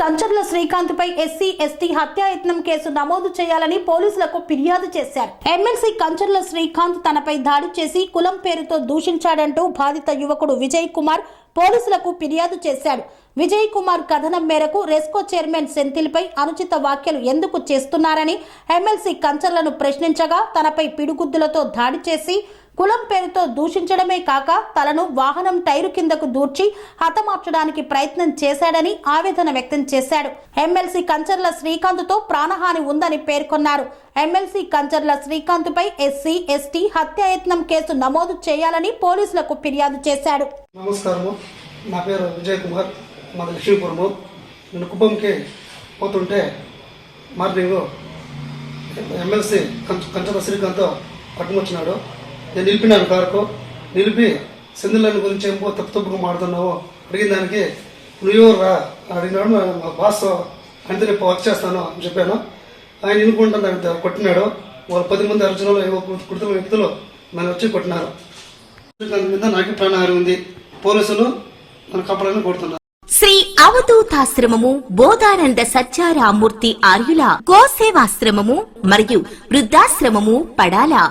కంచర్ల శ్రీకాంత్ పై SC ST హత్యాయత్నం case నమోదు చేయాలని పోలీసులకు ఫిర్యాదు చేశారు. ఎమ్మెల్సీ కంచర్ల శ్రీకాంత్ తనపై దాడి చేసి కులం పేరుతో దూషించాడంటూ బాధిత యువకుడు విజయ్ కుమార్ పోలీసులకు ఫిర్యాదు చేశాడు. విజయ్ కుమార్ కథనం మేరకు రెస్కో చైర్మన్ సెంథిల్పై అనుచిత వ్యాఖ్యలు ఎందుకు చేస్తున్నారని ఎమ్మెల్సీ కంచర్లను ప్రశ్నించగా తనపై పిడుగుద్దులతో దాడి చేసి కులం పేరుతో దూషించడమే కాక తలను వాహనం టైరు కిందకు దూర్చి హతమార్చడానికి ప్రయత్నం చేశాడని ఆవేదన వ్యక్తం చేశాడు. ఎమ్మెల్సీ కంచర్ల శ్రీకాంత్తో ప్రాణహాని ఉందని పేర్కొన్నారు. ఎమ్మెల్సీ కంచర్ల శ్రీకాంత్పై ఎస్సీ ఎస్టీ హత్యాయత్నం కేసు నమోదు చేయాలని పోలీసులకు ఫిర్యాదు చేశాడు. నమస్కారము. నా పేరు విజయ్ కుమార్. మాది లక్ష్మీపురము. నేను కుప్పంకి పోతుంటే మార్నింగ్ ఎమ్మెల్సీ కంచ కంచల శ్రీకాంత్ పట్టుకొచ్చినాడు. నేను నిలిపినాను కారుకు. నిలిపి సింధులను గురించి ఏమో తప్పు తప్పుగా మాడుతున్నావు అడిగిన దానికి నువ్వు రా? అడిగినాడు మా- బాస్ అంటే రేపు వర్క్ చేస్తాను అని చెప్పాను. ఆయన ఇనుకుంటా దాన్ని కొట్టినాడు. వాళ్ళు పది మంది అర్జునులు ఏవో కుడుతున్న వ్యక్తులు నన్ను వచ్చి కొట్టినారు. దాని మీద నాకు ప్రాణహారం ఉంది. పోలీసులు నన్ను కాపాడాలని కొడుతున్నారు. శ్రీ అవధూతాశ్రమము బోధానంద సత్యారామూర్తి ఆర్యుల గోసేవాశ్రమము మరియు వృద్ధాశ్రమము పడాల.